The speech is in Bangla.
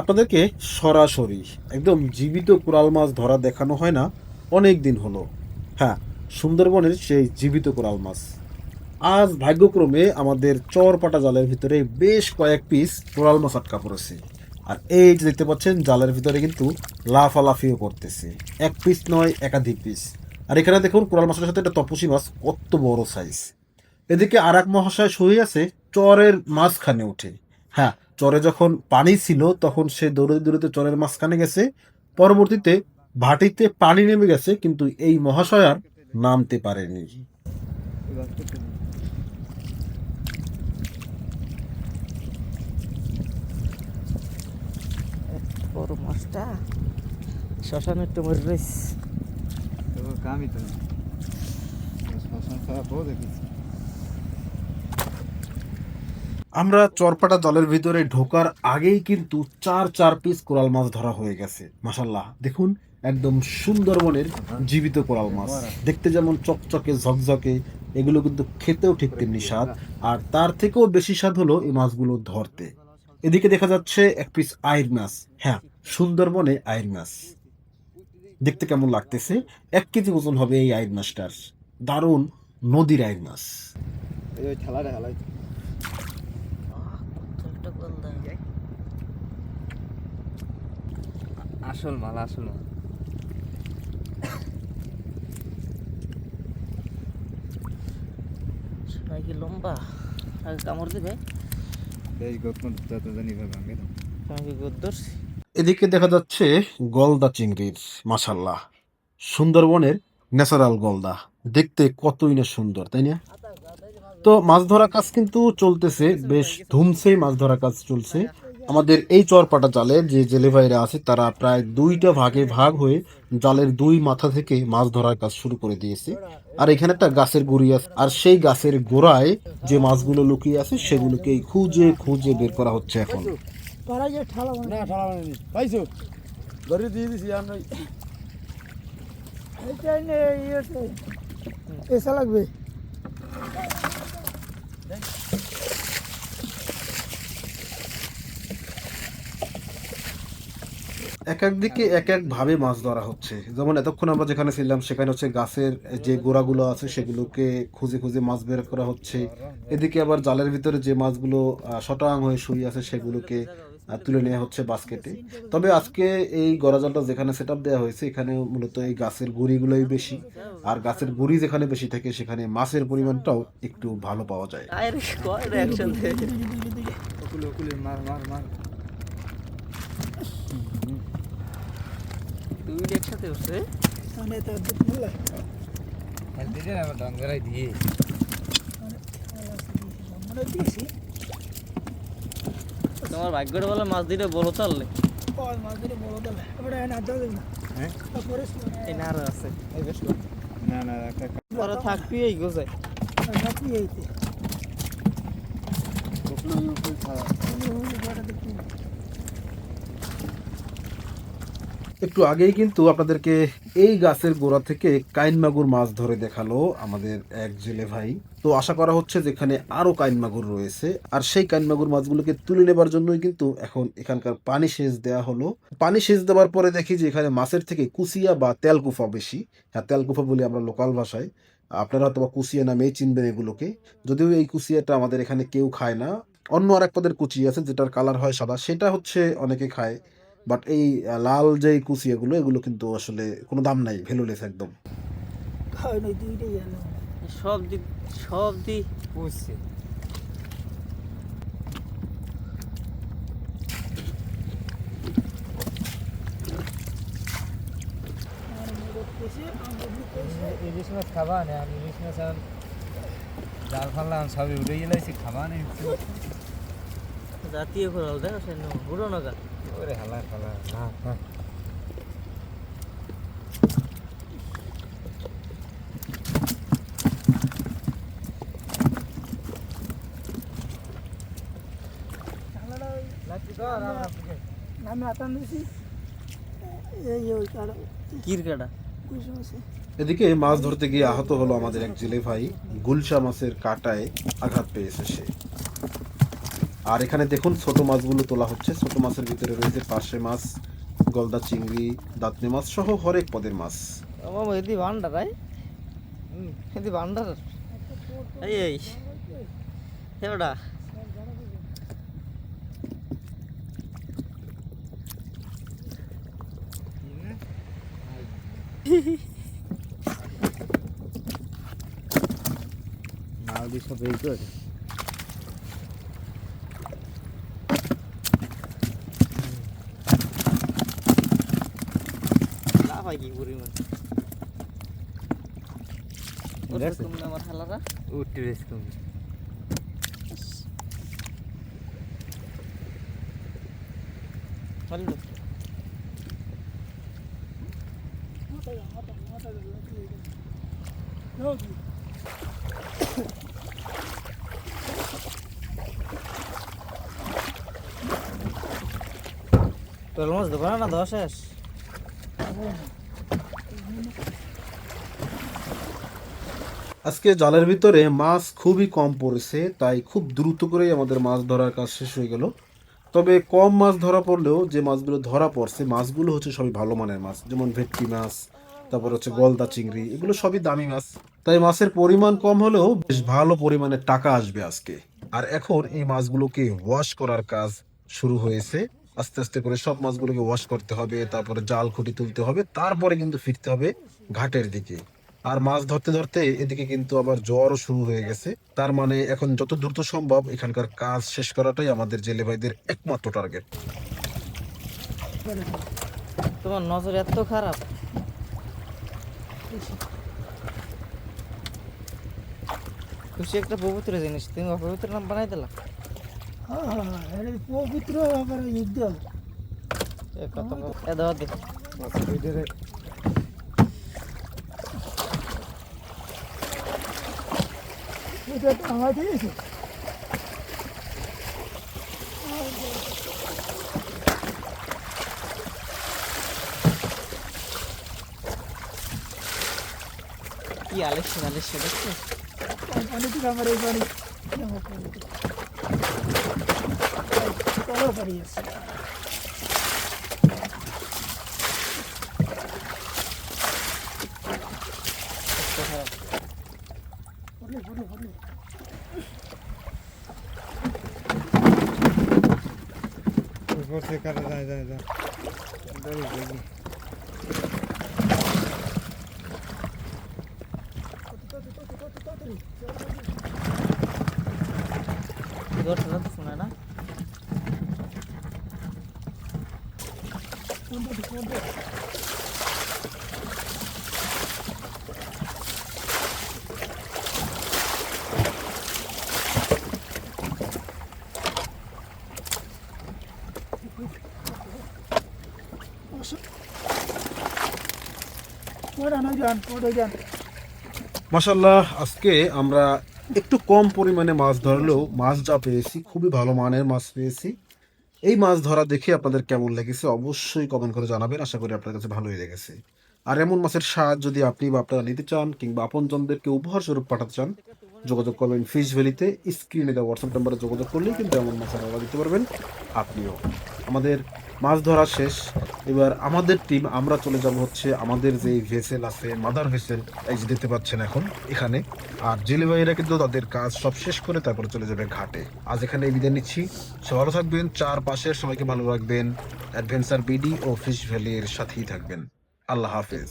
আপনাদেরকে সরাসরি একদম জীবিত কোরাল মাছ ধরা দেখানো হয় না, অনেক দিন হলো। হ্যাঁ সুন্দরবনের সেই জীবিত কোরাল মাছ। আজ ভাগ্যক্রমে আমাদের চরপাটা জালের ভিতরে বেশ কয়েক পিস কোরাল মাছ আটকা পড়েছে। আর এই যে দেখতে পাচ্ছেন, জালের ভিতরে কিন্তু লাফালাফিও করতেছে। এক পিস নয়, একাধিক পিস আর এখানে দেখুন, কোরাল মাছের সাথে একটা তপসি মাছ কত বড় সাইজ এদিকে আর এক মহাশয় শুয়ে আছে, চরের মাঝখানে উঠে। হ্যাঁ চরে যখন পানি ছিল তখন সে দৌড়তে দৌড়তে চরের মাঝখানে গেছে। পরবর্তীতে ভাটিতে পানি নেমে গেছে কিন্তু এই মহাশয় আর নামতে পারেনি। বড় মাছটা। শ্মশানের তো মরে রয়েছে কামই তো শ্মশান আমরা চরপাটা জলের ভিতরে ঢোকার আগেই কিন্তু চার চার পিস কোরাল মাছ ধরা হয়ে গেছে মাসাল্লাহ দেখুন, একদম সুন্দরবনের জীবিত কোরাল মাছ। দেখতে যেমন চকচকে, ঝকঝকে, এগুলো কিন্তু খেতেও ঠিক তেমনি স্বাদ। আর তার থেকেও বেশি স্বাদ হলো এই মাছগুলো ধরতে। এদিকে দেখা যাচ্ছে এক পিস আইর মাছ। হ্যাঁ সুন্দরবনে আয়ের মাছ। দেখতে কেমন লাগতেছে? এক কেজি ওজন হবে এই আইর মাছটার। দারুণ নদীর আয়ের মাছ। কতটা গলদা আসল মাল আসল মাল। শোনাই কি লম্বা? আগে কামড় দিবে? এই গতম যত জানি ভাবে আমি কি ধরছি? এদিকে দেখা যাচ্ছে গলদা চিংড়ির মাসাল্লাহ সুন্দরবনের ন্যাচারাল গলদা। দেখতে কতই না সুন্দর তাই না? তো মাছ ধরা কাজ কিন্তু চলতেছে বেশ ধুমসে মাছ ধরা কাজ চলছে। আমাদের এই চরপাটা জালে যে জেলে ভাইরা আছে তারা প্রায় দুইটা ভাগে ভাগ হয়ে জালের দুই মাথা থেকে মাছ ধরার কাজ শুরু করে দিয়েছে। আর এখানে একটা গাছের গুড়ি আছে আর সেই গাছের গোড়ায় যে মাছগুলো লুকিয়ে আছে সেগুলোকে খুঁজে খুঁজে বের করা হচ্ছে এখন। লাগবে। এক এক দিকে এক এক ভাবে মাছ ধরা হচ্ছে। যেমন এতক্ষণ আমরা যেখানে ছিলাম সেখানে হচ্ছে গাছের যে গোড়াগুলো আছে সেগুলোকে খুঁজে খুঁজে মাছ বের করা হচ্ছে। এদিকে আবার জালের ভিতরে যে মাছগুলো শটাং হয়ে শুয়ে আছে সেগুলোকে তুলে নেওয়া হচ্ছে বাস্কেটে। তবে আজকে এই গড়া জালটা যেখানে সেট আপ দেওয়া হয়েছে এখানে মূলত এই গাছের গুঁড়িগুলোই বেশি। আর গাছের গুঁড়ি যেখানে বেশি থাকে সেখানে মাছের পরিমাণটাও একটু ভালো পাওয়া যায়। একসাথে দুই একসাথে উঠছে মানে তো বলে হেলতে যায় না ডঙ্গরাই দিয়ে। মানে দিছি তোমার ভাগ্যটা বলে মাছ দিলে বলো চাললে মাছ দলে এবারে না দাও না। হ্যাঁ? তারপরে এই না আছে। এই বেশ না না পরে থাকবি এই গোজায়। রাখি এইতে ওকুলে ওকুলে ছাড়া একটু আগেই কিন্তু আপনাদেরকে এই গাছের গোড়া থেকে কাইন মাগুর মাছ ধরে দেখাল আমাদের এক জেলে ভাই। তো আশা করা হচ্ছে যেখানে আরও কাইন মাগুর রয়েছে, আর সেই কাইন মাগুর মাছগুলোকে তুলে নেবার জন্যই কিন্তু এখন এখানকার পানি সেচ দেওয়া হলো। পানি সেচ দেওয়ার পরে দেখি যে এখানে মাছের থেকে কুসিয়া বা তেলকুফা বেশি। হ্যাঁ তেলকুফা বলি আমরা লোকাল ভাষায়। আপনারা হয়তো বা কুচিয়া নামেই চিনবেন এগুলোকে। যদিও এই কুচিয়াটা আমাদের এখানে কেউ খায় না। অন্য আর এক পদের কুচি আছে যেটার কালার হয় সাদা, সেটা হচ্ছে অনেকে খায় বাট এই লাল যে কুচিয়াগুলো এগুলো কিন্তু আসলে কোনো দাম নাই ভ্যালুলেস একদম। সব দি সব দি। পুষছে আর মোড় কইছে আমরা কইছে ইলিশ মাছ খাবা না? আমি ইলিশ মাছ আর জাল ফাললাম সবই উঠে গেলাইছি খাবা নেই জাতীয় দেখো সে ঘুরো না ওরে হালা না না। আতান দিছি। এই ওই এদিকে মাছ ধরতে গিয়ে আহত হলো আমাদের এক জেলে ভাই গুলশা মাছের কাটায় আঘাত পেয়েছে সে। আর এখানে দেখুন ছোট মাছগুলো তোলা হচ্ছে। ছোট মাছের ভিতরে রয়েছে পার্শে মাছ গলদা চিংড়ি দাঁতনে মাছ সহ হরেক পদের মাছ। বাবা এদি ভান্ডার আই এদি ভান্ডার এই এই। নাও করে হয় কি পরিমাণ? আমার হালারা? উঠতে বেশ কম চলো তোর মাছ দোকান না দশ শেষ? আজকে জালের ভিতরে মাছ খুবই কম পড়েছে, তাই খুব দ্রুত করেই আমাদের মাছ ধরার কাজ শেষ হয়ে গেল। তবে কম মাছ ধরা পড়লেও যে মাছগুলো ধরা পড়ছে, মাছগুলো হচ্ছে সবই ভালো মানের মাছ, যেমন ভেটকি মাছ, তারপর হচ্ছে গলদা চিংড়ি, এগুলো সবই দামি মাছ। তাই মাছের পরিমাণ কম হলেও বেশ ভালো পরিমাণে টাকা আসবে আজকে। আর এখন এই মাছগুলোকে ওয়াশ করার কাজ শুরু হয়েছে। আস্তে আস্তে করে সব মাছগুলোকে ওয়াশ করতে হবে, তারপরে জাল খুঁটি তুলতে হবে, তারপরে কিন্তু ফিরতে হবে ঘাটের দিকে। আর মাছ ধরতে ধরতে এদিকে কিন্তু আবার জ্বরও শুরু হয়ে গেছে। তার মানে এখন যত দ্রুত সম্ভব এখানকার কাজ শেষ করাটাই আমাদের জেলে ভাইদের একমাত্র টার্গেট তোমার নজর এত খারাপ। খুশি একটা পবিত্র জিনিস, তুমি অপবিত্র নাম বানাই দিলা। হ্যাঁ হ্যাঁ এটা পবিত্র আবার যুদ্ধ এ কত এ দাও দে এটা তো আমার দিয়েছে কি আলেস আলেস দেখছ পানি থেকে আমার এই পানি কড়ো পারি আছে কত খারাপ পড়লে পড়লে পড়লে উপর থেকে কাটা যায় যায় যায় ধরছে না তো শোনা না কোনটা কোনটা কোনটা না যান কোনটা যান মাসাল্লাহ আজকে আমরা একটু কম পরিমাণে মাছ ধরলেও মাছ যা পেয়েছি, খুবই ভালো মানের মাছ পেয়েছি। এই মাছ ধরা দেখে আপনাদের কেমন লেগেছে অবশ্যই কমেন্ট করে জানাবেন। আশা করি আপনার কাছে ভালোই লেগেছে। আর এমন মাছের স্বাদ যদি আপনি বা আপনারা নিতে চান কিংবা আপনজনদেরকে উপহার স্বরূপ পাঠাতে চান, যোগাযোগ করবেন ফিশ ভ্যালিতে, স্ক্রিনে দেওয়া হোয়াটসঅ্যাপ নাম্বারে যোগাযোগ করলেই কিন্তু এমন মাছের অর্ডার দিতে পারবেন, আপনিও। আমাদের মাছ ধরা শেষ। এবার আমাদের টিম আমরা চলে যাব হচ্ছে আমাদের যে ভেসেল আছে মাদার ভেসেল এই যে দেখতে পাচ্ছেন এখন, এখানে। আর জেলে ভাইয়েরা কিন্তু তাদের কাজ সব শেষ করে তারপরে চলে যাবে ঘাটে। আজ এখানে বিদায় নিচ্ছি। ভালো থাকবেন, চারপাশের সবাইকে ভালো রাখবেন। অ্যাডভেঞ্চার বিডি ও ফিশ ভ্যালির সাথেই থাকবেন। আল্লাহ হাফিজ।